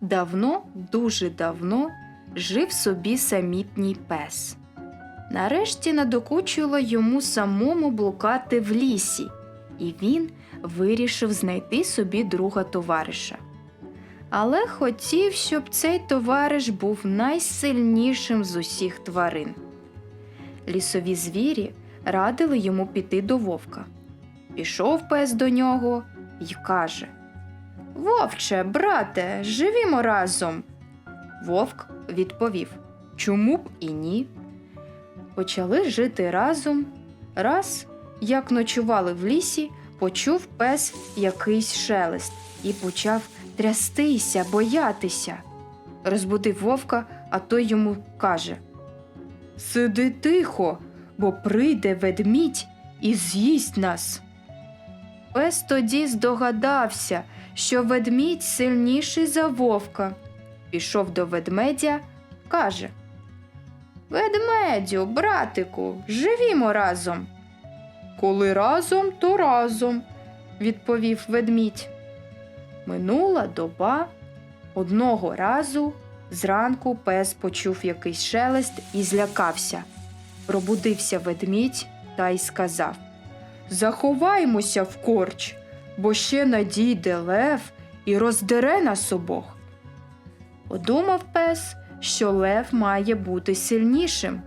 Давно, дуже давно жив собі самітній пес. Нарешті надокучило йому самому блукати в лісі, і він вирішив знайти собі друга товариша. Але хотів, щоб цей товариш був найсильнішим з усіх тварин. Лісові звірі радили йому піти до вовка. Пішов пес до нього й каже: Вовче, брате, живімо разом. Вовк відповів: Чому б і ні? Почали жити разом. Раз, як ночували в лісі, почув пес якийсь шелест і почав трястися, боятися. Розбудив вовка, а той йому каже: Сиди тихо, бо прийде ведмідь і з'їсть нас. Пес тоді здогадався, що ведмідь сильніший за вовка. Пішов до ведмедя, каже Ведмедю, братику, живімо разом. Коли разом, то разом, відповів ведмідь. Минула доба. Одного разу зранку пес почув якийсь шелест і злякався. Пробудився ведмідь та й сказав Заховаймося в корч, бо ще надійде лев і роздере нас обох. Подумав пес, що лев має бути сильнішим.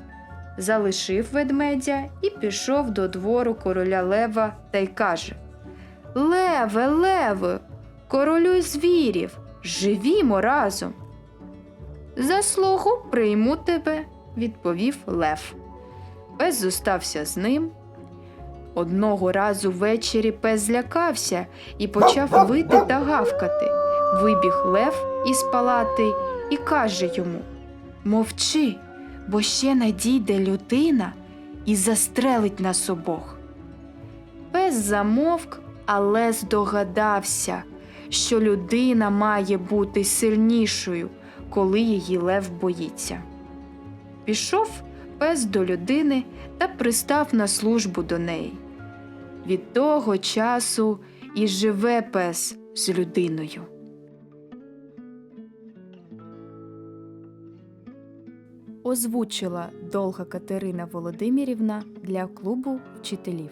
Залишив ведмедя і пішов до двору короля лева та й каже Леве, леве, королю звірів, живімо разом. За слугу прийму тебе, відповів лев. Пес зостався з ним. Одного разу ввечері пес злякався і почав вити та гавкати. Вибіг лев із палати і каже йому Мовчи, бо ще надійде людина і застрелить нас обох. Пес замовк, але здогадався, що людина має бути сильнішою, коли її лев боїться. Пішов пес до людини та пристав на службу до неї. Від того часу і живе пес з людиною. Озвучила Долга Катерина Володимирівна для клубу вчителів.